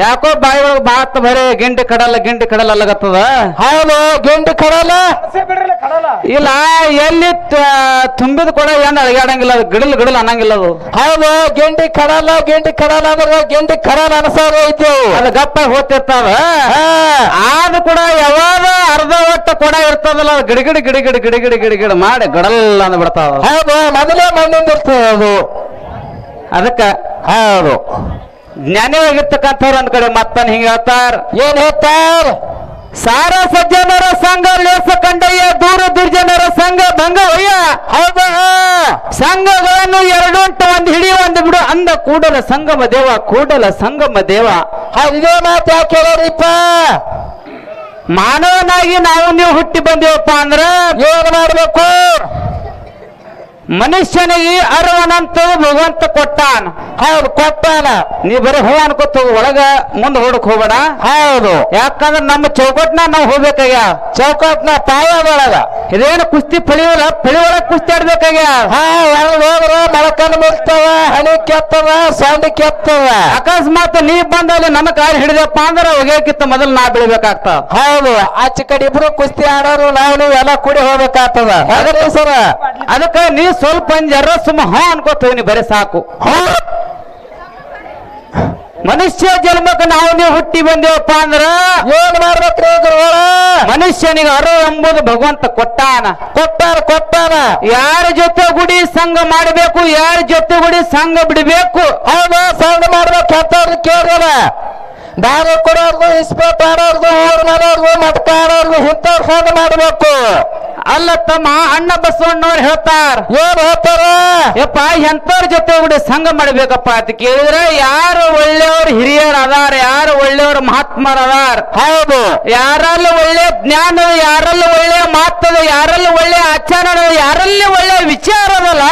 ಯಾಕೋ ಬಾಯಿ ಒಳಗೆ ಬಾತ್ ಬರೀ ಗಿಂಡಿ ಕಡಲ ಗಿಂಡಿ ಕಡಲ ಅಲ್ಲಗತ್ತದ? ಹೌದು ಗಿಂಡಿ ಕಡಲ. ಇಲ್ಲ ಎಲ್ಲಿ ತುಂಬಿದ ಕೂಡ ಏನ್ ಅಳಗಾಡಂಗಿಲ್ಲ ಅದು ಗಿಡಲ್ ಗಿಡಲ್ ಅನ್ನಂಗಿಲ್ಲ ಅದು. ಹೌದು ಗಿಂಡಿ ಕಡಲ ಗಿಂಡಿ ಕಡಲ ಅಂದ್ರೆ ಗಿಂಡಿ ಕಡಲ ಅನಸಾರ ಐತಿ ಅದು ಗಪ್ಪ ಹೋಗ್ತಿರ್ತಾವ? ಆದ ಕೂಡ ಯಾವಾಗ ಅರ್ಧ ಒಟ್ಟ ಕೊಡ ಇರ್ತದಲ್ಲ ಅದು ಗಿಡಗಿಡ ಗಿಡಗಿಡ ಗಿಡಗಿಡ ಗಿಡಗಿಡ ಮಾಡಿ ಗಡಲ್ ಅಂದ್ ಬಿಡ್ತಾವ ಹೌದು ಮೊದಲೇ ಮಣ್ಣಿಂದ ಇರ್ತದೆ ಅದು. ಅದಕ್ಕ ಹೌದು. ಜ್ಞಾನವಾಗಿರ್ತಕ್ಕಂಥವ್ರು ಒಂದ್ ಕಡೆ ಮತ್ತನ್ ಹಿಂಗ ಹೇಳ್ತಾರ. ಏನ್ ಹೇಳ್ತಾರ? ಸಾರ ಸಜ್ಜನರ ಸಂಘ ಲೇಸ ಕಂಡಯ್ಯ ದೂರ ದುರ್ಜನರ ಸಂಘ ಭಂಗ ಹೊಯ್ಯ. ಹೌದ? ಸಂಘಗಳನ್ನು ಎರಡುಂಟು ಒಂದು ಹಿಡಿ ಒಂದು ಬಿಡು ಅಂದ ಕೂಡಲ ಸಂಗಮ ದೇವ ಕೂಡಲ ಸಂಗಮ ದೇವ. ಇದೇ ಮಾತು ಯಾಕೆ ಮಾನವನಾಗಿ ನಾವು ನೀವು ಹುಟ್ಟಿ ಬಂದೇವಪ್ಪ ಅಂದ್ರ ಏನ್ ಮಾಡ್ಬೇಕು? ಮನುಷ್ಯನಿಗೆ ಅರವನಂತ ಭಗವಂತ ಕೊಟ್ಟಾನ. ಹೌದು ಕೊಟ್ಟಾನ. ನೀ ಬರೀ ಹೂ ಅನ್ಕೋತ ಒಳಗ ಮುಂದೆ ಹೊಡಕ್ ಹೋಗ್ಬೇಡ. ಹೌದು. ಯಾಕಂದ್ರೆ ನಮ್ಮ ಚೌಕಟ್ನ ನಾವು ಹೋಗ್ಬೇಕಾಗ್ಯ? ಚೌಕಟ್ನ ಪಾಯದೊಳಗ ಇದೇನು ಕುಸ್ತಿ ಪಳಿಯೋಲ್ಲ? ಪಳಿ ಒಳಗ ಕುಸ್ತಿ ಆಡ್ಬೇಕಾಗ್ಯ? ಹಾ ಒಳಗ್ ಹೋದ್ರ ಮುಲ್ತವ ಹನಿ ಕೆತ್ತವ ಸೌಂಡ್ ಕೆತ್ತವ. ಅಕಸ್ಮಾತ್ ನೀ ಬಂದಲ್ಲಿ ನನ್ನ ಕಾಲು ಹಿಡಿದಪ್ಪ ಅಂದ್ರ ಒಗೆಯಕ್ಕಿತ್ತ ಮೊದಲು ನಾ ಬೀಳ್ಬೇಕಾಗ್ತಾವ ಹೌದು ಆಚ ಕಡೆ ಇಬ್ರು ಕುಸ್ತಿ ಆಡೋರು ನಾವು ನೀವು ಎಲ್ಲ ಕೂಡಿ ಹೋಗ್ಬೇಕಾಗ್ತದ. ಅದ್ರ ಸರ ಅದಕ್ಕ ನೀ ಸ್ವಲ್ಪ ಜರ ಸುಮ್ಮ ಹಾ ಅನ್ಕೋತೀನಿ ನೀ ಬರೀ ಸಾಕು. ಮನುಷ್ಯ ಜನ್ಮಕ್ಕೆ ನಾವು ನೀವು ಹುಟ್ಟಿ ಬಂದೇವಪ್ಪ ಅಂದ್ರ ಏನ್ ಮಾಡ್ಬೇಕ್ರಿ ಗುರುಗಳ? ಮನುಷ್ಯನಿಗೆ ಅರು ಎಂಬುದು ಭಗವಂತ ಕೊಟ್ಟಾನ. ಕೊಟ್ಟಾರ ಕೊಟ್ಟಾನ. ಯಾರ ಜೊತೆ ಗುಡಿ ಸಂಘ ಮಾಡಬೇಕು ಯಾರ ಜೊತೆ ಗುಡಿ ಸಂಘ ಬಿಡಬೇಕು? ಹೌದ ಸಂಘ ಮಾಡ್ಬೇಕು ಎಂತವ್ರು ಕೇಳಲ್ಲ. ದಾರು ಕೊಡೋರ್ಗು ಇಸ್ಪೇಟ್ ಆಡೋರ್ಗು ಊರ್ ಮಾಡೋರ್ಗು ಮಟ್ಕ ಆಡೋರ್ಗು ಇಂಥವ್ರು ಸಂಘ ಮಾಡ್ಬೇಕು. ಅಲ್ಲ ತಮ್ಮ ಅಣ್ಣ ಬಸವಣ್ಣವ್ರು ಹೇಳ್ತಾರ. ಏನ್ ಹೇಳ್ತಾರ? ಯಪ್ಪ ಎಂತವ್ರ ಜೊತೆ ಕೂಡ ಸಂಘ ಮಾಡ್ಬೇಕಪ್ಪ ಅಂತ ಕೇಳಿದ್ರೆ ಯಾರು ಒಳ್ಳೆಯವ್ರ ಹಿರಿಯರ್ ಅದಾರ ಯಾರು ಒಳ್ಳೆಯವ್ರ ಮಹಾತ್ಮರ ಅದಾರ ಹೌದು. ಯಾರಲ್ಲ ಒಳ್ಳೆ ಜ್ಞಾನ ಯಾರಲ್ಲ ಒಳ್ಳೆ ಮಾತದ ಯಾರಲ್ಲ ಒಳ್ಳೆ ಆಚಾರ ಯಾರಲ್ಲ ಒಳ್ಳೆ ವಿಚಾರ ಅದಲ್ಲ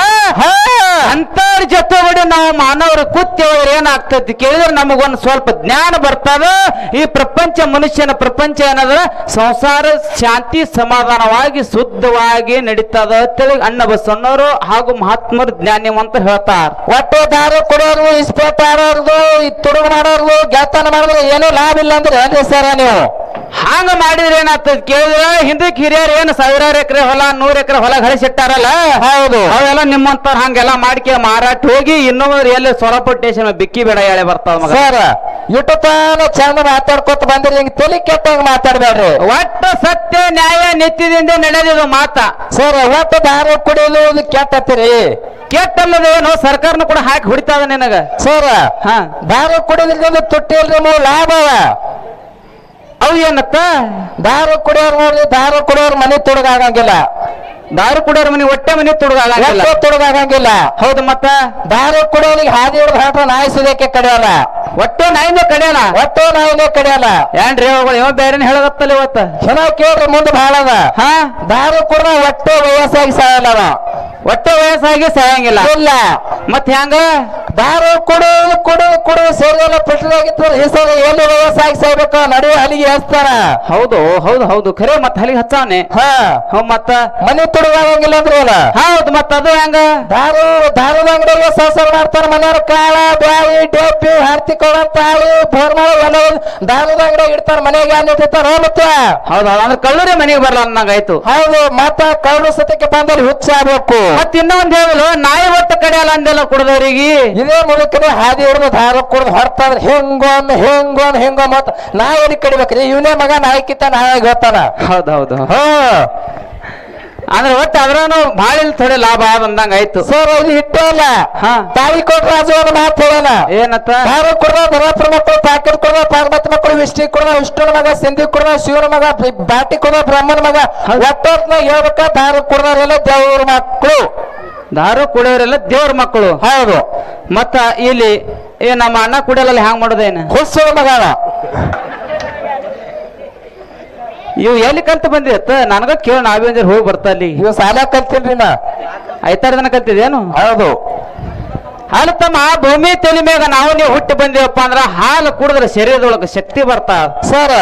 ಅಂತವ್ರ ಜೊತೆ ಗುಡಿ ನಾವು ಮಾನವರು ಕೂತಿ ಅವ್ರು ಏನಾಗ್ತೈತಿ ಕೇಳಿದ್ರೆ ನಮಗೊಂದು ಸ್ವಲ್ಪ ಜ್ಞಾನ ಬರ್ತದ. ಈ ಪ್ರಪಂಚ ಮನುಷ್ಯನ ಪ್ರಪಂಚ ಏನದ? ಸಂಸಾರ ಶಾಂತಿ ಸಮಾಧಾನವಾಗಿ ಶುದ್ಧವಾಗಿ ನಡೀತದ ಅಂತೇಳಿ ಅಣ್ಣ ಬಸವಣ್ಣವರು ಹಾಗೂ ಮಹಾತ್ಮರು ಜ್ಞಾನಿವಂತ ಹೇಳ್ತಾರ. ಒಟ್ಟು ದಾರ ಕೊಡೋರು, ಇಸ್ಪೇಟ್ ಮಾಡೋರ್ದು, ಈ ತುಡುಗು ಮಾಡೋರ್ಗು ಗೆಳತನ ಮಾಡಿದ್ರೆ ಏನೂ ಲಾಭ ಇಲ್ಲ ಅಂದ್ರೆ ಏನ್ರಿ ಸರ ನೀವು? ಹಾಂಗ ಮಾಡಿದ್ರೆ ಏನಾಗ್ತದ ಕೇಳಿದ್ರೆ ಹಿಂದಕ್ಕೆ ಹಿರಿಯರು ಏನು ಸಾವಿರಾರು ಎಕರೆ ಹೊಲ ನೂರ್ ಎಕರೆ ಹೊಲ ಗಳಿಸಿಟ್ಟಾರಲ್ಲ? ಹೌದು. ಅವೆಲ್ಲ ನಿಮ್ಮಂತ ಹಂಗೆಲ್ಲ ಮಾಡ್ಕೆ ಮಾರಾಟ ಹೋಗಿ ಇನ್ನೊಂದ್ರ ಎಲ್ಲಿ ಸೊರಪಟ್ಟೇಶನ್ ಬಿಕ್ಕಿ ಬೇಡ ಹೇಳಿ ಬರ್ತಾವ ಸರ್ ಇಟ್ಟು ತಾನ ಚಂದ ಮಾತಾಡ್ಕೊತ ಬಂದ್ರೆ ಹಿಂಗ್ ತಲೆ ಕೆಟ್ಟಂಗ್ ಮಾತಾಡ್ಬೇಡ್ರಿ. ಒಟ್ಟ ಸತ್ಯ ನ್ಯಾಯ ನಿತ್ಯದಿಂದ ನಡೆದಿದ್ದು ಮಾತ. ಸರ್ ಒಟ್ಟು ದಾರು ಕುಡಿಯಲು ಇದು ಕೆಟ್ಟತ್ತೀರಿ ಕೆಟ್ಟಲ್ಲದೇನು ಸರ್ಕಾರನು ಕೂಡ ಹಾಕಿ ಹೊಡಿತಾವ ನಿನಗ. ಸರ್ ಹಾ. ದಾರು ಕುಡಿಯೋದ್ರಿಂದ ತುಟ್ಟಿಲ್ರಿ ಲಾಭ ಅವ. ಅವು ಏನತ್ತ ದಾರು ಕುಡಿಯೋರು ನೋಡ್ರಿ ದಾರು ಕುಡಿಯೋರು ಮನೆ ತುಡುಗಾಗಂಗಿಲ್ಲ. ದಾರು ಕುಡಿಯೋರ್ ಮನೆ ಹೊಟ್ಟೆ ಮನೆ ತುಡುಗಾಗಂಗಿಲ್ಲ. ತುಡುಗಾಗಂಗಿಲ್ಲ. ಹೌದು ಮತ್ತ? ದಾರು ಕುಡಿಯೋರಿಗೆ ಹಾದಿ ಹಿಡಿದು ಹಾಟ ನಾಯಿ ಸುದಕ್ಕೆ ಕಡಿಯಲ್ಲ ಒಟ್ಟು ನಾಯಿನೇ ಕಡಿಯಲ್ಲ ಒಟ್ಟು ನಾಯಿನೇ ಕಡಿಯಲ್ಲ ಏನ್ರಿ ಅವುಗಳು? ಇವ ಬೇರೆ ಹೇಳದತ್ತಲ್ಲ ಇವತ್ತ? ಚೆನ್ನಾಗಿ ಕೇಳ್ರಿ ಮುಂದೆ ಬಹಳ ಅದ. ಹಾ? ದಾರು ಕುಡಿದ ಒಟ್ಟು ವಯಸ್ಸಾಗಿ ಸಾಯಲ್ಲ ಒಟ್ಟು ವಯಸ್ಸಾಗಿ ಸಾಯಂಗಿಲ್ಲ. ಇಲ್ಲ. ಮತ್ ಹೆಂಗ? ದಾರು ಕೊಡು ಕೊಡು ಕುಡಿದು ಸೇರಿಗೆಲ್ಲ ಆಗಿತ್ತು ಹೆಸರು ಎಲ್ಲಿ ಸಾಗಿ ಸಾಯ್ಬೇಕ? ನಡುವೆ ಅಲ್ಲಿಗೆ ಹಚ್ತಾರ ಹೌದು ಹೌದು ಹೌದು. ಖರೆ ಮತ್ತ ಅಲ್ಲಿಗೆ ಹಚ್ಚಾನೆ. ಹಾ. ಮತ್ತ? ಮನೆ ತೊಡಗಾಗಂಗಿಲ್ಲ ಅಂದ್ರೆ ಅಲ್ಲ ಹೌದು ಮತ್ತ ಅದು ಹೆಂಗ? ದಾರು ದಾರದ ಅಂಗಡಿಗೆ ಸಂಸಾರ ಮಾಡ್ತಾರ ಮನೆಯವ್ರ ಕಾಳ ಬ್ಯಾಳಿ ಟೋಪಿ ಹರ್ತಿ ಕೊಡಂತ ಆಳಿ ಫೋನ್ ಮಾಡಿ ದಾರದ ಅಂಗಡಿ ಇಡ್ತಾರ. ಮನೆಗೆ ಯಾರು ಇಟ್ಟಿರ್ತಾರ ಮತ್ತೆ? ಹೌದು ಅಂದ್ರೆ ಕಳ್ಳೂರಿ ಮನೆಗೆ ಬರಲ್ಲ ಅನ್ನಂಗಾಯ್ತು. ಹೌದು ಮತ್ತ ಕಳ್ಳು ಸತಕ್ಕೆ ಬಂದಲ್ಲಿ ಹುಚ್ಚಾಗಬೇಕು ಮತ್ತ ಇನ್ನೊಂದ್ ಹೇಳಲು ನಾಯಿ ಒಟ್ಟು ಕಡಿಯಲ್ಲ ಅಂದೆಲ್ಲ ಕುಡ್ದವ್ರಿಗೆ. ಇದೇ ಮುಳುಕನ ಹಾದಿ ಹಿಡಿದು ದಾರ ಕುಡ್ದು ಹೊರತಾದ್ರೆ ಹೆಂಗೊಮ್ಮೆ ಹೆಂಗೋ ಹೆಂಗೊಮ್ಮೆ ಮತ್ತ ನಾ ಎಲ್ಲಿ ಕಡಿಬೇಕ್ರಿ ಇವನೇ ಮಗ ನಾಯಿ ಕಿತ್ತ ನಾಯಿಗೆ ಹೋಗ್ತಾನ ಹೌದು ಹೌದು ಹಾ. ಅಂದ್ರೆ ಒಟ್ಟು ಅದ್ರೂ ಭಾಳ ಇಲ್ಲಿ ಥೋಡೆ ಲಾಭ ಬಂದಂಗ ಆಯ್ತು. ಸರ್ ಅವ್ರು ಇಟ್ಟಲ್ಲ ತಾಯಿ ಕೊಟ್ಟ ಅದು ಒಂದು ಮಾತು ಹೇಳಲ್ಲ ಏನತ್ತ? ಯಾರು ಕೊಡ್ರ ಬರಾತ್ರ ಮಕ್ಕಳು ಪಾಕೆಟ್ ಕೊಡ್ರ ಪಾರ್ವತಿ ಮಕ್ಕಳು ವಿಷ್ಣು ಕೊಡ್ರ ವಿಷ್ಣುನ ಮಗ ಸಿಂಧಿ ಕೊಡ್ರ ಶಿವನ ಮಗ ಬಾಟಿ ಕೊಡ್ರ ಬ್ರಹ್ಮನ ಮಗ. ಒಟ್ಟೊತ್ನ ಹೇಳ್ಬೇಕ ದಾರ ಎಲ್ಲ ದೇವ್ರ ಮಕ್ಕಳು. ದಾರು ಕುಡಿಯೋರೆಲ್ಲ ದೇವ್ರ ಮಕ್ಕಳು. ಹೌದು. ಮತ್ತ ಇಲ್ಲಿ ಏ ನಮ್ಮ ಅಣ್ಣ ಕುಡಿಯಲ್ಲ ಹ್ಯಾಂಗ ಮಾಡೋದೇನ ಹೊಸ ಮಗನ ಇವು ಎಲ್ಲಿ ಕಲ್ತು ಬಂದಿತ್ತ ನನಗ ಕೇಳ ನಾವೇ ಅಂದ್ರೆ ಹೋಗಿ ಬರ್ತಾ ಅಲ್ಲಿ. ಇವ್ ಸಾಲ ಕಲ್ತಿಲ್ರಿ ನಾ. ಐತಾರ ದಿನ ಕಲ್ತಿದೇನು ಹೌದು. ಹಾಲು ತಮ್ಮ ಭೂಮಿ ತಲೆ ಮ್ಯಾಗ ನಾವು ನೀವು ಹುಟ್ಟಿ ಬಂದೇವಪ್ಪ ಅಂದ್ರ ಹಾಲು ಕುಡಿದ್ರೆ ಶರೀರದೊಳಗೆ ಶಕ್ತಿ ಬರ್ತಾ. ಸರ್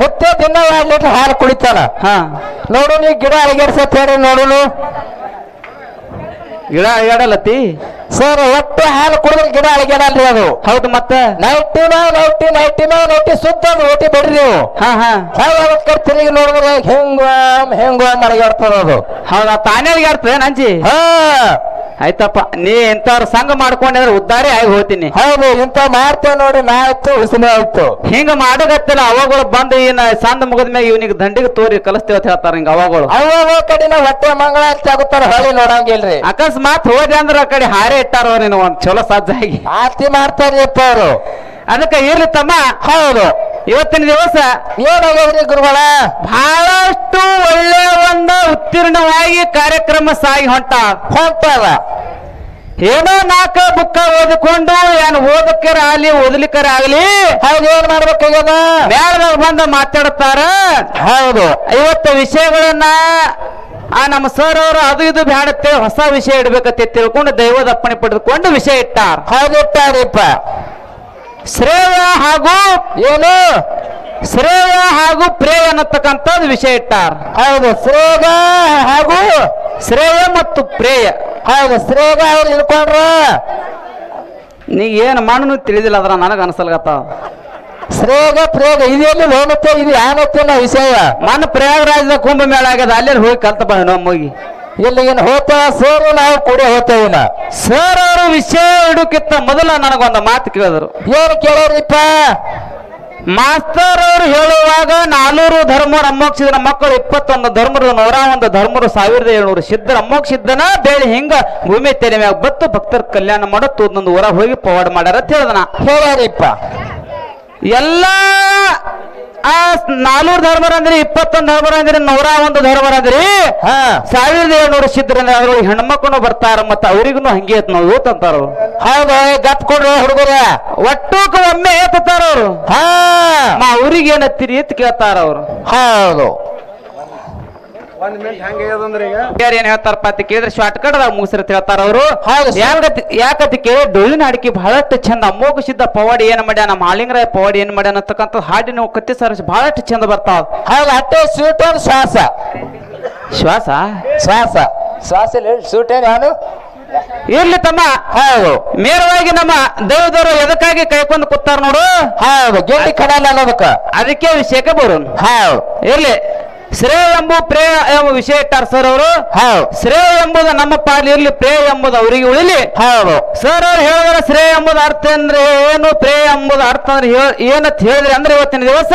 ಮುತ್ತೆ ದಿನ ಎರಡ್ ಲೀಟರ್ ಹಾಲು ಕುಡಿತಾರ ಹಾ. ನೋಡು ನೀ ಗಿಡ ಅಳಗೇಡ್ಸತ್ ಹೇಳಿ ನೋಡುನು. ಗಿಡ ಅಡ್ಯಾಡಲತ್ತಿ ಸರ್ ಒಟ್ಟು ಹಾಲು ಕುಡಿದ್ರೆ ಗಿಡ ಅಳಗ್ಯಾಡಲ್ರಿ ಅದು ಹೌದು ಮತ್ತ? ನೈಟಿನ ನೈಟಿ ನೈಟಿನ ನೈಟಿ ಸುತ್ತ ಓಟಿ ಬಿಡ್ರಿ ನೀವು. ಹಾ ಹಾ. ಯಾವಾಗ ತಿರುಗಿ ನೋಡಿದ್ರೆ ಹೆಂಗ್ ಹೆಂಗ್ ಮರಗಾಡ್ತದ ಅದು ಹೌದಾ ತಾನೇ ಅರ್ಥ ನಂಜಿ? ಹಾ. ಆಯ್ತಪ್ಪ ನೀ ಇಂಥವ್ರ ಸಂಘ ಮಾಡ್ಕೊಂಡ್ರೆ ಉದ್ದಾರಿ ಆಗಿ ಹೋಗ್ತೀನಿ. ಹೌದು ಇಂತ ಮಾಡ್ತೇವೆ ನೋಡಿ ನಾ ಆಯ್ತು ಉಸಿನ ಆಯ್ತು. ಹಿಂಗ ಮಾಡಗತ್ತಿಲ್ಲ ಅವಾಗಳು ಬಂದು ಏನ ಸಂದ ಮುಗಿದ ಮ್ಯಾಗ ಇವನಿಗೆ ದಂಡಿಗೆ ತೋರಿ ಕಲಿಸ್ತೇವೆ ಅಂತ ಹೇಳ್ತಾರ ಹಿಂಗ ಅವಾಗಳು ಅವಾಗ ಕಡಿನ ಹೊಟ್ಟೆ ಮಂಗಳಾರತಿ ಆಗುತ್ತಾರ ಹೊಳಿ ನೋಡಂಗಿಲ್ರಿ. ಅಕಸ್ಮಾತ್ ಹೋದೆ ಅಂದ್ರ ಆ ಕಡೆ ಹಾರೆ ಇಟ್ಟಾರ ನೀನು ಒಂದ್ ಚಲೋ ಸಜ್ಜಾಗಿ ಆರ್ತಿ ಮಾಡ್ತಾರಿಪ್ಪ ಅವರು. ಅದಕ್ಕೆ ಇರ್ಲಿ ತಮ್ಮ ಹೌದು. ಇವತ್ತಿನ ದಿವಸ ಏನಾಗೋದ್ರಿ ಗುರುಗಳ? ಬಹಳಷ್ಟು ಒಳ್ಳೆಯ ಒಂದು ಉತ್ತೀರ್ಣವಾಗಿ ಕಾರ್ಯಕ್ರಮ ಸಾಗಿ ಹೊಂಟ. ಹೊಂಟಾರ. ಏನೋ ನಾಲ್ಕ ಬುಕ್ಕ ಓದಿಕೊಂಡು ಏನ್ ಓದಕ್ಕರ ಆಗ್ಲಿ ಓದ್ಲಿಕ್ಕರ ಆಗ್ಲಿ ಹೌದು ಏನ್ ಮಾಡ್ಬೇಕಾಗ್ಯದ? ಬೇರೆದವ್ರು ಬಂದು ಮಾತಾಡ್ತಾರ. ಹೌದು. ಇವತ್ತು ವಿಷಯಗಳನ್ನ ಆ ನಮ್ಮ ಸರ್ ಅವರು ಅದು ಇದು ಬ್ಯಾಡತ್ತೆ ಹೊಸ ವಿಷಯ ಇಡ್ಬೇಕಂತ ತಿಳ್ಕೊಂಡು ದೈವದ ಅಪ್ಪಣೆ ಪಡೆದುಕೊಂಡು ವಿಷಯ ಇಟ್ಟಾರ. ಹೌದು ಇಟ್ಟಾರಿಪ್ಪ. ಶ್ರೇಯ ಹಾಗೂ ಏನು? ಶ್ರೇಯ ಹಾಗೂ ಪ್ರೇಯ ಅನ್ನತಕ್ಕಂಥದ್ದು ವಿಷಯ ಇಟ್ಟಾರ. ಹೌದು ಶ್ರೇಯ ಹಾಗೂ ಶ್ರೇಯ ಮತ್ತು ಪ್ರೇಯ. ಹೌದು ಶ್ರೇಯ ಅವ್ರು ಇಳ್ಕೊಂಡ್ರ ನೀ ಏನು ಮಾಡನು ತಿಳಿದಿಲ್ಲ ಅದ್ರ ನನಗೆ ಅನ್ಸಲ್ಗತ್ತ. ಶ್ರೇಯ ಪ್ರೇಗ ಇದೆಲ್ಲಿ ಹೋಗುತ್ತೆ ಇದು ಏನತ್ತಿನ ವಿಷಯ? ಮನ ಪ್ರಯಾಗರಾಜದ ಕುಂಭಮೇಳ ಆಗ್ಯದ ಅಲ್ಲಿ ಹೋಗಿ ಕಲ್ತ ನಮ್ಮ ಹೋಗಿ ಏನು ಹೋತಾ ಸೇರು ನಾವು ಕೂಡ ಹೋತೇವಿನ ಸರ್ ಅವರು ವಿಷಯ ಇಡೋಕ್ಕಿಂತ ಮೊದಲ ನನಗೊಂದು ಮಾತು ಕೇಳಿದ್ರು. ಏನು ಕೇಳೋರಿಪ್ಪ? ಮಾಸ್ತರ್ ಅವರು ಹೇಳುವಾಗ ನಾನೂರು ಧರ್ಮ ಅಮ್ಮೋಕ್ಷಿದ್ರ ಮಕ್ಕಳು ಇಪ್ಪತ್ತೊಂದು ಧರ್ಮರು ನೂರ ಒಂದು ಧರ್ಮರು ಸಾವಿರದ ಏಳ್ನೂರು ಸಿದ್ಧರ ಅಮ್ಮೋಕ್ಷಿದ್ದನ ಬೇಳಿ ಹಿಂಗ ಭೂಮಿ ತೆರೆ ಮ್ಯಾಗ ಬತ್ತು ಭಕ್ತರ ಕಲ್ಯಾಣ ಮಾಡತ್ತು ಒಂದೊಂದು ಊರ ಹೋಗಿ ಪವಾಡ ಮಾಡ್ಯಾರ ಅಂತ ಹೇಳ್ದನ. ಎಲ್ಲ ಆ ನಾನೂರು ಧರ್ಮರ ಅಂದ್ರೆ ಇಪ್ಪತ್ತೊಂದು ಧರ್ಮರ ಅಂದ್ರೆ ನೂರ ಒಂದು ಧರ್ಮರ ಅಂದ್ರಿ. ಹಾ. ಸಾವಿರದ ಏಳ್ನೂರು ಸಿದ್ಧರಿಂದ ಅದ್ರೊಳಗೆ ಹೆಣ್ಮಕ್ಳು ಬರ್ತಾರ ಮತ್ತ ಅವ್ರಿಗೂ ಹಂಗೆ ಐತ್ ನಾವು ಅವ್ರು. ಹೌದು ಗಪ್ ಕೊಡ್ರಿ ಹುಡುಗರ. ಒಟ್ಟೂಕ ಒಮ್ಮೆ ಏತಾರ ಅವ್ರು. ಹಾ. ಅವ್ರಿಗೆ ಏನತ್ತೀರಿ ಅಂತ ಕೇಳ್ತಾರ ಅವ್ರು. ಹೌದು. ಯಾರು ಏನ್ ಹೇಳ್ತಾರಪ್ಪ ಅಂತ ಕೇಳಿದ್ರೆ ಶಾರ್ಟ್ ಕಟ್ ದಾಗ ಮುಗಿಸಿರ್ತ ಹೇಳ್ತಾರ ಅವರು. ಹೌದು ಸರ್. ಯಾಕತಿ ಯಾಕತಿ ಕೇಳಿ ಡೊಳ್ಳಿನ ಅಡಿಕೆ ಬಹಳಷ್ಟು ಚಂದ ಅಮೋಘ ಸಿದ್ಧ ಪವಾಡಿ ಏನ್ ಮಾಡ್ಯಾನ ನಮ್ಮ ಹಾಲಿಂಗರಾಯ ಪವಾಡಿ ಏನ್ ಮಾಡ್ಯಾನ ಅಂತಕ್ಕಂಥ ಹಾಡಿನ ಕತ್ತಿ ಸರ್ ಬಹಳಷ್ಟು ಚಂದ ಬರ್ತಾವ. ಹೌದು ಅಟ್ಟೆ ಸ್ವೀಟ್ ಒಂದು ಶ್ವಾಸ? ಶ್ವಾಸ? ಶ್ವಾಸ. ಶ್ವಾಸ ಇಲ್ಲ ಸ್ವೀಟ್ ಏನು ಯಾರು ಇರ್ಲಿ ತಮ್ಮ. ಹೌದು. ನೇರವಾಗಿ ನಮ್ಮ ದೇವದವರು ಎದಕ್ಕಾಗಿ ಕೈಕೊಂಡು ಕೂತಾರ ನೋಡು. ಹೌದು ಗಿಂಡಿ ಕಡಲ್ಲ ಅನ್ನೋದಕ್ಕ ಅದಕ್ಕೆ ಅಭಿಷೇಕ ಬರೋನು. ಹೌದು. ಇರ್ಲಿ. ಶ್ರೇಯ ಎಂಬು ಪ್ರೇಯ ಎಂಬ ವಿಷಯ ಇಟ್ಟಾರ ಸರ್ ಅವರು. ಹೌದು. ಶ್ರೇಯ ಎಂಬುದು ನಮ್ಮ ಪಾಲಿ ಇರ್ಲಿ ಪ್ರೇಯ ಎಂಬುದು ಅವರಿಗೆ ಉಳಿಲಿ. ಹೌದು. ಸರ್ ಅವ್ರು ಹೇಳಿದ್ರೆ ಶ್ರೇಯ ಎಂಬುದು ಅರ್ಥ ಅಂದ್ರೆ ಏನು ಪ್ರೇಯ ಎಂಬುದು ಅರ್ಥ ಅಂದ್ರೆ ಏನಂತ ಹೇಳಿದ್ರೆ ಅಂದ್ರೆ ಇವತ್ತಿನ ದಿವಸ?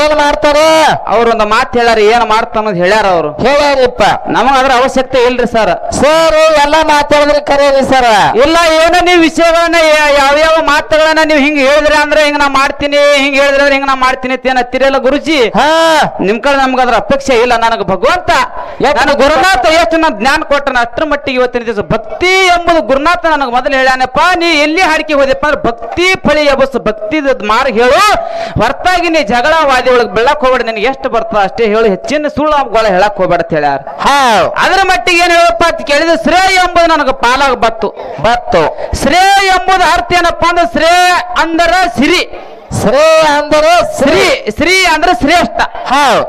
ಏನ್ ಮಾಡ್ತಾರೆ? ಅವ್ರೊಂದು ಮಾತು ಹೇಳ್ಯಾರ ಏನ್ ಮಾಡ್ತ ಅನ್ನೋದು ಹೇಳ್ಯಾರ ಅವರು. ಹೇಳಪ್ಪ ನಮಗ ಅದ್ರ ಅವಶ್ಯಕತೆ ಇಲ್ರಿ ಸರ್. ಸರ್ ಎಲ್ಲ ಮಾತಾಡಿದ್ರೆ ಕರೀರಿ ಸರ್. ಇಲ್ಲ ಏನೋ ನೀವು ವಿಷಯಗಳನ್ನ ಯಾವ ಯಾವ್ಯಾವ ಮಾತುಗಳನ್ನ ನೀವು ಹಿಂಗ್ ಹೇಳಿದ್ರೆ ಅಂದ್ರೆ ಹಿಂಗ್ ನಾ ಮಾಡ್ತೀನಿ ಹಿಂಗ್ ಹೇಳಿದ್ರೆ ಅಂದ್ರೆ ಹಿಂಗ್ ನಾ ಮಾಡ್ತೀನಿ ಅಂತ ಏನತ್ತಿರಲ್ಲ ಗುರುಜಿ? ಹಾ. ನಿಮ್ ಕಡೆ ನಮ್ಗೆ ಅದ್ರ ಅಪೇಕ್ಷೆ ಇಲ್ಲ ನನಗೆ ಭಗವಂತ. ನನ್ನ ಗುರುನಾಥ ಎಷ್ಟು ನಾನು ಜ್ಞಾನ ಕೊಟ್ಟನ ಅಷ್ಟರ ಮಟ್ಟಿಗೆ ಇವತ್ತಿನ ದಿವಸ ಭಕ್ತಿ ಎಂಬುದು ಗುರುನಾಥ ನನಗೆ ಮೊದಲು ಹೇಳ್ಯಾನಪ್ಪ ನೀ ಎಲ್ಲಿ ಹಾಡಿಕೆ ಹೋದಪ್ಪ ಅಂದ್ರೆ ಭಕ್ತಿ ಫಳಿ ಎಬಸ್ ಭಕ್ತಿ ಮಾರ್ಗ ಹೇಳು. ಹೊರತಾಗಿ ನೀ ಜಗಳ ವಾದಿ ಒಳಗೆ ಬೆಳಕ್ ಹೋಗ್ಬೇಡ ನಿನಗೆ ಎಷ್ಟು ಬರ್ತದ ಅಷ್ಟೇ ಹೇಳು. ಹೆಚ್ಚಿನ ಸುಳ್ಳು ಗೋಳ ಹೇಳಕ್ ಹೋಗ್ಬೇಡ ಅಂತ ಹೇಳ್ಯಾರ. ಅದ್ರ ಮಟ್ಟಿಗೆ ಏನ್ ಹೇಳಪ್ಪ ಅಂತ ಕೇಳಿದ್ರೆ ಶ್ರೇಯ ಎಂಬುದು ನನಗೆ ಪಾಲಾಗ ಬತ್ತು. ಬತ್ತು. ಶ್ರೇಯ ಎಂಬುದು ಅರ್ಥ ಏನಪ್ಪಾ ಅಂದ್ರೆ ಶ್ರೇಯ ಅಂದರ ಸಿರಿ. ಶ್ರೀ ಅಂದರೆ ಶ್ರೀ ಶ್ರೀ ಶ್ರೀ ಅಂದ್ರೆ ಶ್ರೇಷ್ಠ. ಹೌದು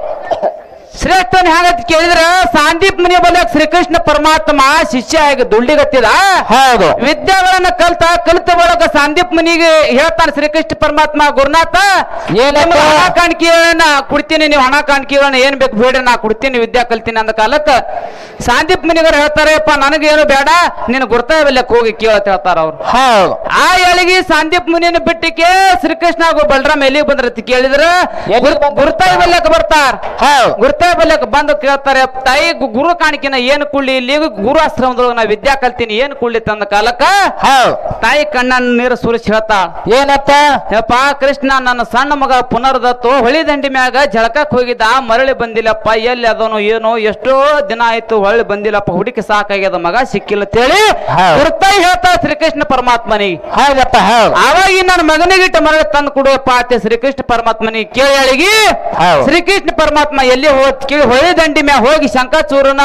ಶ್ರೇಷ್ಠನ್ ಹೇಗಂತ ಕೇಳಿದ್ರ ಸಾಂದೀಪ್ ಮನೆ ಬಂದಾಗ ಶ್ರೀಕೃಷ್ಣ ಪರಮಾತ್ಮ ಶಿಷ್ಯ ಆಗಿ ದುಳ್ಳಿಗತ್ತಿದ? ಹೌದು. ವಿದ್ಯಾಗಳನ್ನ ಕಲ್ತ ಕಲಿತ ಬಳಕ ಸಾಂದೀಪ್ ಮನಿಗೆ ಹೇಳ್ತಾನೆ ಶ್ರೀಕೃಷ್ಣ ಪರಮಾತ್ಮ ಗುರುನಾಥ ಹಣ ಕಾಣಿಕೆಗಳನ್ನ ಕೊಡ್ತೀನಿ ನೀವು ಹಣ ಕಾಣಿಕೆಗಳನ್ನ ಏನ್ ಬೇಕು ಬೇಡ ನಾ ಕೊಡ್ತೀನಿ ವಿದ್ಯಾ ಕಲ್ತೀನಿ ಅಂದ ಕಾಲಕ್ಕ ಸಾಂದೀಪ್ ಮನಿಗರು ಹೇಳ್ತಾರೆಪ್ಪ ನನಗೇನು ಬೇಡ ನಿನ್ ಗುರ್ತಾ ಬೆಲ್ಲಕ್ಕೆ ಹೋಗಿ ಕೇಳತ್ ಹೇಳ್ತಾರ ಅವ್ರು. ಹೌದು. ಆ ಎಳಿಗೆ ಸಾಂದೀಪ್ ಮುನಿನ ಬಿಟ್ಟಿಕೆ ಶ್ರೀಕೃಷ್ಣ ಹಾಗೂ ಬಲರಾಮ್ ಎಲ್ಲಿಗೆ ಬಂದ್ರತಿ ಕೇಳಿದ್ರ? ಗುರ್ತಾವಿಲ್ಲಕ್ಕೆ ಬಂದ್ರು? ಬರ್ತಾರ. ಹೌದು. ಗುರ್ತಾಯಿ ಬಲ್ಯಕ್ಕೆ ಬಂದು ಕೇಳ್ತಾರೆ ತಾಯಿ ಗುರು ಕಾಣಿಕೆನ ಏನು ಕುಳ್ಳಿ ಇಲ್ಲಿ? ಗುರು ಆಶ್ರಮದೊಳಗೆ ನಾ ವಿದ್ಯಾ ಕಲ್ತೀನಿ ಏನು ಕುಳ್ಳಿ ತಂದ ಕಾಲಕ್ಕ? ತಾಯಿ ಕಣ್ಣನ್ನ ನೀರು ಸುರಿಸಿ ಹೇಳ್ತಾಳ ಏನತ್ತ? ಯಪ್ಪ ಕೃಷ್ಣ ನನ್ನ ಸಣ್ಣ ಮಗ ಪುನರ್ದತ್ತು ಹೊಳಿ ದಂಡಿ ಮ್ಯಾಗ ಜಳಕಕ್ ಹೋಗಿದ್ದ ಮರಳಿ ಬಂದಿಲ್ಲಪ್ಪ ಎಲ್ಲಿ ಅದನು ಏನು ಎಷ್ಟೋ ದಿನ ಆಯ್ತು ಹೊಳ್ಳಿ ಬಂದಿಲ್ಲಪ್ಪ ಹುಡುಕಿ ಸಾಕಾಗ್ಯದ ಮಗ ಸಿಕ್ಕಿಲ್ಲ ತೇಳಿ ಹೌದು. ಹೇಳ್ತಾ ಶ್ರೀಕೃಷ್ಣ ಪರಮಾತ್ಮನಿಗೆ. ಹೌದಪ್ಪ ಹೌದು ಅವಾಗಿ ನನ್ನ ಮಗನಿಗಿಟ್ಟ ಮರಳಿ ತಂದು ಕೊಡುವಪ್ಪ ಅತ್ತೆ ಶ್ರೀಕೃಷ್ಣ ಪರಮಾತ್ಮನಿಗೆ ಕೇಳಿ. ಶ್ರೀಕೃಷ್ಣ ಪರಮಾತ್ಮ ಎಲ್ಲಿ ಹೋದ ಕೇಳಿ ಹೊಳೆ ದಂಡಿ ಮ್ಯಾಗ ಹೋಗಿ ಶಂಕಾಚೂರನ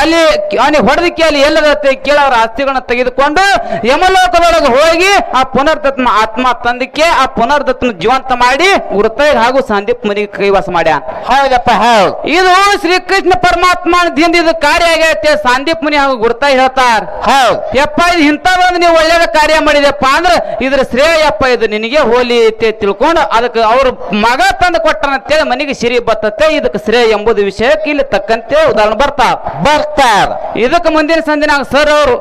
ಅಲ್ಲಿ ಅವನಿಗೆ ಹೊಡೆದಕ್ಕೆ ಅಲ್ಲಿ ಎಲ್ಲದತ್ತೆ ಕೇಳಿ ಅವರ ಆಸ್ತಿಗಳನ್ನ ತೆಗೆದುಕೊಂಡು ಯಮಲೋಕದೊಳಗೆ ಹೋಗಿ ಆ ಪುನರ್ದತ್ನ ಆತ್ಮ ತಂದಕ್ಕೆ ಆ ಪುನರ್ದತ್ನ ಜೀವಂತ ಮಾಡಿ ಗುರುತೈಗ್ ಹಾಗೂ ಸಂದೀಪ್ ಮುನಿಗೆ ಕೈವಾಸ ಮಾಡ್ಯ. ಹೌದಪ್ಪ ಹೌದು. ಇದು ಶ್ರೀಕೃಷ್ಣ ಪರಮಾತ್ಮದಿಂದ ಇದು ಕಾರ್ಯ ಆಗೈತೆ. ಸಂದೀಪ್ ಮುನಿ ಹಾಗೂ ಗುರ್ತಾಯಿ ಹೇಳ್ತಾರ. ಹೌದು. ಯಪ್ಪ ಇದು ಇಂಥದೊಂದು ನೀವು ಒಳ್ಳೇದ ಕಾರ್ಯ ಮಾಡಿದೆಪ್ಪ ಅಂದ್ರೆ ಇದ್ರ ಶ್ರೇಯಪ್ಪ ಇದು ನಿನಗೆ ಹೋಲಿ ಐತೆ ತಿಳ್ಕೊಂಡು ಅದಕ್ಕೆ ಅವ್ರ ಮಗ ತಂದು ಕೊಟ್ಟನಂತೇಳಿ ಮನೆಗೆ ಸಿರಿ ಬತ್ತತೆ ಇದಕ್ಕೆ ಶ್ರೇಯ ಎಂಬುದು ವಿಷಯಕ್ಕೆ ಇಲ್ಲಿ ತಕ್ಕಂತೆ ಉದಾಹರಣೆ ಬರ್ತಾವ ಬರ್ತಾರ. ಇದಕ್ಕೆ ಮುಂದಿನ ಸಂದಿನಾಗ ಸರ್ ಅವರು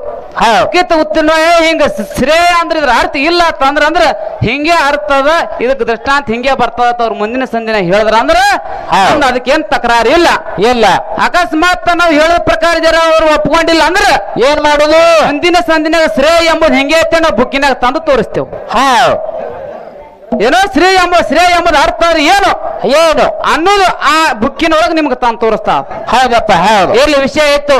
ಕಿತ್ತ ಉತ್ತೀರ್ಣ ಹಿಂಗ ಶ್ರೇಯ ಅಂದ್ರೆ ಇದ್ರ ಅರ್ಥ ಇಲ್ಲ ಅಂತಂದ್ರ ಅಂದ್ರ ಹಿಂಗೆ ಅರ್ಥ ಅದ ಇದಕ್ಕೆ ದೃಷ್ಟಾಂತ ಹಿಂಗೆ ಬರ್ತದ ಅವ್ರ ಮುಂದಿನ ಸಂದಿನ ಹೇಳಿದ್ರ ಅಂದ್ರ ಅದಕ್ಕೆ ಏನ್ ಅದಕ್ಕೇನ್ ತಕರಾರು ಇಲ್ಲ. ಇಲ್ಲ. ಅಕಸ್ಮಾತ್ ನಾವು ಹೇಳಿದ ಪ್ರಕಾರ ಜರ ಅವ್ರು ಒಪ್ಕೊಂಡಿಲ್ಲ ಅಂದ್ರ ಏನ್ ಮಾಡುದು? ಮುಂದಿನ ಸಂಧಿನಾಗ ಶ್ರೇಯ ಎಂಬುದು ಹಿಂಗೆ ಐತೆ ನಾವು ಬುಕ್ಕಿನಾಗ ತಂದು ತೋರಿಸ್ತೇವೆ. ಹೌದು ಏನೋ ಶ್ರೀ ಎಂಬ ಶ್ರೇಯ ಎಂಬುದು ಅರ್ಥ ಅಂದ್ರೆ ಏನು? ಏನು ಅನ್ನೋದು ಆ ಬುಕ್ಕಿನೊಳಗೆ ನಿಮ್ಗೆ ತಾನು ತೋರಿಸ್ತಾ. ಹೌದಪ್ಪ ಹೌದು. ಇಲ್ಲಿ ವಿಷಯ ಇತ್ತು.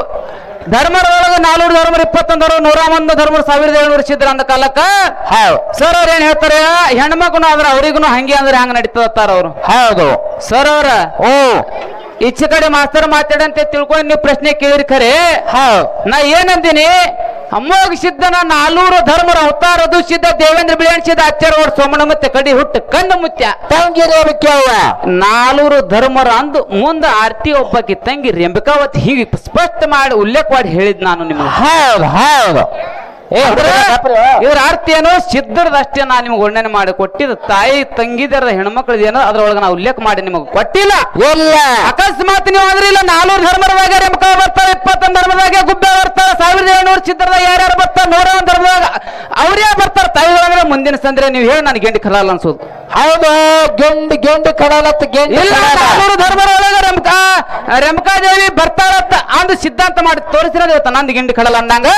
ಧರ್ಮರೊಳಗೆ ನಾಲ್ನೂರು ಧರ್ಮ ಇಪ್ಪತ್ತೊಂದರು ನೂರ ಒಂದು ಧರ್ಮ ಸಾವಿರದ ಏಳ್ನೂರು ಸಿದ್ರ ಅಂದ ಕಾಲಕ್ಕ. ಹೌದು. ಸರ್ ಅವ್ರು ಏನ್ ಹೇಳ್ತಾರೆ? ಹೆಣ್ಮಗುನು ಆದ್ರೆ ಅವ್ರಿಗೂ ಹಂಗೆ ಅಂದ್ರೆ ಹಂಗ ನಡೀತದತ್ತಾರ ಅವ್ರು? ಹೌದು. ಸರ್ ಅವ್ರ ಓ. ಈಚೆ ಕಡೆ ಮಾಸ್ತರ್ ಮಾತಾಡಂತೆ ತಿಳ್ಕೊಂಡು ನೀವು ಪ್ರಶ್ನೆ ಕೇಳಿರಿ ಖರೆ. ಹೌದು. ನಾ ಏನಂದಿನಿ? ಅಮ್ಮೋಗ ಸಿದ್ಧನ ನಾಲ್ನೂರು ಧರ್ಮರ ಅವತಾರದು ಸಿದ್ಧ ದೇವೇಂದ್ರ ಬಿಳಿಯನ್ ಸಿದ್ಧ ಆಚಾರ್ಯ ಸೋಮಣ ಮತ್ತೆ ಕಡಿ ಹುಟ್ಟು ಕಂದ ಮುತ್ಯ. ನಾಲ್ವರು ಧರ್ಮರ ಅಂದು ಮುಂದ ಆರ್ತಿ ಒಬ್ಬಕ್ಕೆ ತಂಗಿ ರೆಂಬಕಾವತಿ ಹೀಗೆ ಸ್ಪಷ್ಟ ಮಾಡಿ ಉಲ್ಲೇಖ ಮಾಡಿ ಹೇಳಿದ್ ನಾನು ನಿಮ್ಗೆ. ಹೌದು ಹೌದು. ಅಂದ್ರೆ ಇದ್ರ ಅರ್ಥ ಏನು ಸಿದ್ಧರದಷ್ಟೇ ನಾನು ನಿಮ್ಗೆ ವರ್ಣನೆ ಮಾಡಿ ಕೊಟ್ಟಿದ್ದು. ತಾಯಿ ತಂಗಿದರ ಹೆಣ್ಮಕ್ಳದ ಏನೋ ಅದ್ರೊಳಗೆ ನಾ ಉಲ್ಲೇಖ ಮಾಡಿ ನಿಮಗೆ ಕೊಟ್ಟಿಲ್ಲ. ಇಲ್ಲ. ಅಕಸ್ಮಾತ್ ನೀವು ಆದ್ರೆ ಇಲ್ಲ ನಾಲ್ನೂರು ಧರ್ಮದಾಗ ರೆಮಕ ಬರ್ತಾರೆ ಇಪ್ಪತ್ತೊಂದು ಧರ್ಮದಾಗ ಗುಬ್ಬೆ ಬರ್ತಾರೆ ಸಾವಿರದ ಏಳ್ನೂರು ಚಿತ್ರದಾಗ ಯಾರ್ಯಾರು ಬರ್ತಾರೆ ನೂರ ಒಂದು ಧರ್ಮದಾಗ ಅವ್ರೇ ಬರ್ತಾರೆ? ತಾಯಿಗಳಂದ್ರೆ ಮುಂದಿನ ಸಂದ್ರೆ ನೀವು ಹೇಳಿ ನನ್ ಗೆಂಡಿ ಖರಲ್ಲ ಅನ್ಸೋದು. ಹೌದು ಗೆಂಡು ಗೆಂಡು ಕಡಲತ್ತ ಗೆಂಡು ಇಲ್ಲ. ನಾಲ್ನೂರು ಧರ್ಮದೊಳಗ ರೆಮಕಾ ದೇವಿ ಬರ್ತಾಳತ್ತ ಅಂದು ಸಿದ್ಧಾಂತ ಮಾಡಿ ತೋರಿಸಿರೋದು ಇವತ್ತು ನಂದು ಗಿಂಡಿ ಕಡಲ ಅಂದಂಗ.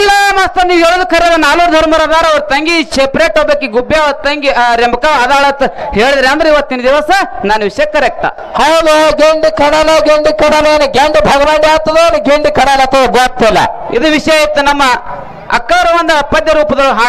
ಇಲ್ಲ ಮಸ್ತ ನೀವು ಹೇಳೋದು ಖರೆ ನಾಲ್ವರು ಧರ್ಮರ ಅದಾರ ಅವ್ರ ತಂಗಿ ಸೆಪ್ರೇಟ್ ಹೋಗ್ಬೇಕು ಗುಬ್ಬೆ ಅವ್ರ ತಂಗಿ ರೆಂಬಕ ಅದಾಳ ಹೇಳಿದ್ರೆ ಅಂದ್ರೆ ಇವತ್ತಿನ ದಿವಸ ನಾನು ವಿಷಯ ಕರೆಕ್ಟ್ ಹೌದು ಗೆಂಡು ಕಡಲ ಗೆಂಡು ಕಡಲ ಏನು ಗೆಂಡು ಭಗವಂತ ಆಗ್ತದ ಗೆಂಡು ಕಡಲ ಆಗ್ತದ ಗೊತ್ತಿಲ್ಲ. ಇದು ವಿಷಯ ಇತ್ತು ನಮ್ಮ ಅಕ್ಕರ ಒಂದು ಪದ್ಯ ರೂಪದೊಳಗೆ